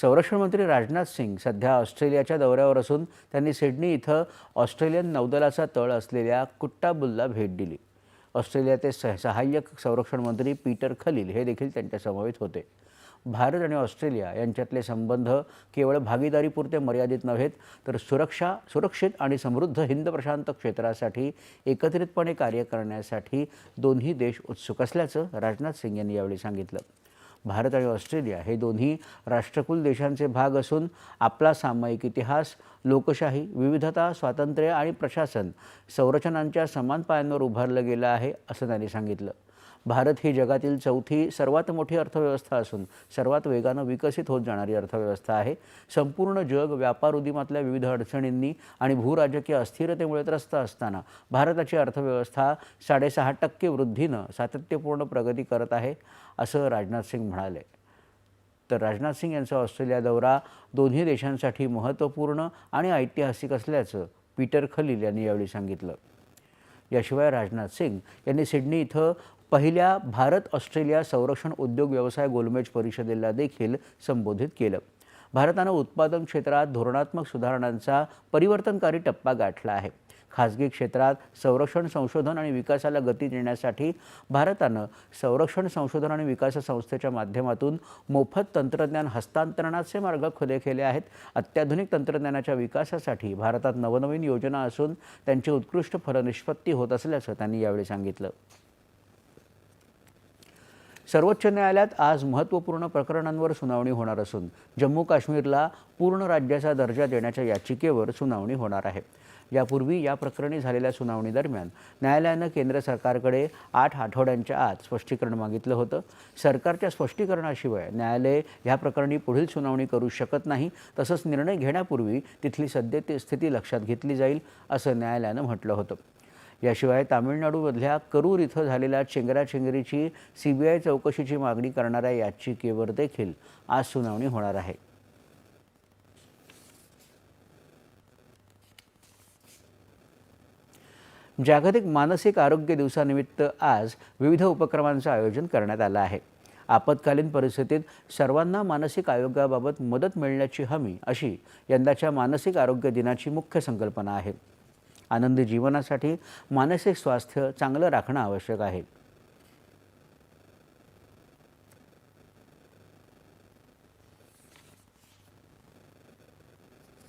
संरक्षण मंत्री राजनाथ सिंग सध्या ऑस्ट्रेलियाच्या दौऱ्यावर असून त्यांनी सिडनी इथं ऑस्ट्रेलियन नौदलाचा तळ असलेल्या कुट्टाबुलला भेट दिली. ऑस्ट्रेलियाचे सह सहाय्यक संरक्षण मंत्री पीटर खलील हे देखील त्यांच्यासमवेत होते. भारत आणि ऑस्ट्रेलिया यांच्यातले संबंध केवळ भागीदारीपुरते मर्यादित नव्हेत तर सुरक्षा सुरक्षित आणि समृद्ध हिंद प्रशांत क्षेत्रासाठी एकत्रितपणे कार्य करण्यासाठी दोन्ही देश उत्सुक असल्याचं राजनाथ सिंग यांनी यावेळी सांगितलं. भारत आणि ऑस्ट्रेलिया हे दोन्ही राष्ट्रकुल देशांचे भाग असून आपला सामायिक इतिहास लोकशाही विविधता स्वातंत्र्य आणि प्रशासन संरचनांच्या समान पायांवर उभारलं गेलं आहे असं त्यांनी सांगितलं. भारत ही जगातील चौथी सर्वात मोठी अर्थव्यवस्था असून सर्वात वेगानं विकसित होत जाणारी अर्थव्यवस्था आहे. संपूर्ण जग व्यापार उद्यमातल्या विविध अडचणींनी आणि भूराजकीय अस्थिरतेमुळे त्रस्त असताना भारताची अर्थव्यवस्था साडेसहा टक्के वृद्धीनं सातत्यपूर्ण प्रगती करत आहे असं राजनाथ सिंग म्हणाले. तर राजनाथ सिंग यांचा ऑस्ट्रेलिया दौरा दोन्ही देशांसाठी महत्त्वपूर्ण आणि ऐतिहासिक असल्याचं पीटर खलील यांनी यावेळी सांगितलं. याशिवाय राजनाथ सिंग यांनी सिडनी इथं पहिल्या भारत ऑस्ट्रेलिया संरक्षण उद्योग व्यवसाय गोलमेज परिषदेला देखील संबोधित केलं. भारतानं उत्पादन क्षेत्रात धोरणात्मक सुधारणांचा परिवर्तनकारी टप्पा गाठला आहे. खाजगी क्षेत्रात संरक्षण संशोधन आणि विकासाला गती देण्यासाठी भारतानं संरक्षण संशोधन आणि विकास संस्थेच्या माध्यमातून मोफत तंत्रज्ञान हस्तांतरणाचे मार्ग खुले केले आहेत. अत्याधुनिक तंत्रज्ञानाच्या विकासासाठी भारतात नवनवीन योजना असून त्यांची उत्कृष्ट फलनिष्पत्ती होत असल्याचं त्यांनी यावेळी सांगितलं. सर्वोच्च न्यायालयात आज महत्त्वपूर्ण प्रकरणांवर सुनावणी होणार असून जम्मू काश्मीरला पूर्ण राज्याचा दर्जा देण्याच्या याचिकेवर सुनावणी होणार आहे. यापूर्वी या प्रकरणी झालेल्या सुनावणीदरम्यान न्यायालयानं केंद्र सरकारकडे आठ आठवड्यांच्या आत स्पष्टीकरण मागितलं होतं. सरकारच्या स्पष्टीकरणाशिवाय न्यायालय ह्या प्रकरणी पुढील सुनावणी करू शकत नाही. तसंच निर्णय घेण्यापूर्वी तिथली सद्यस्थिती स्थिती लक्षात घेतली जाईल असं न्यायालयानं म्हटलं होतं. याशिवाय तामिळनाडूमधल्या करूर इथं झालेल्या चेंगराचेंगरीची सी बी आय चौकशीची मागणी करणाऱ्या याचिकेवर देखील आज सुनावणी होणार आहे. जागतिक मानसिक आरोग्य दिवसानिमित्त आज विविध उपक्रमांचं आयोजन करण्यात आलं आहे. आपत्कालीन परिस्थितीत सर्वांना मानसिक आरोग्याबाबत मदत मिळण्याची हमी अशी यंदाच्या मानसिक आरोग्य दिनाची मुख्य संकल्पना आहे. आनंदी जीवनासाठी मानसिक स्वास्थ्य चांगलं राखणं आवश्यक आहे.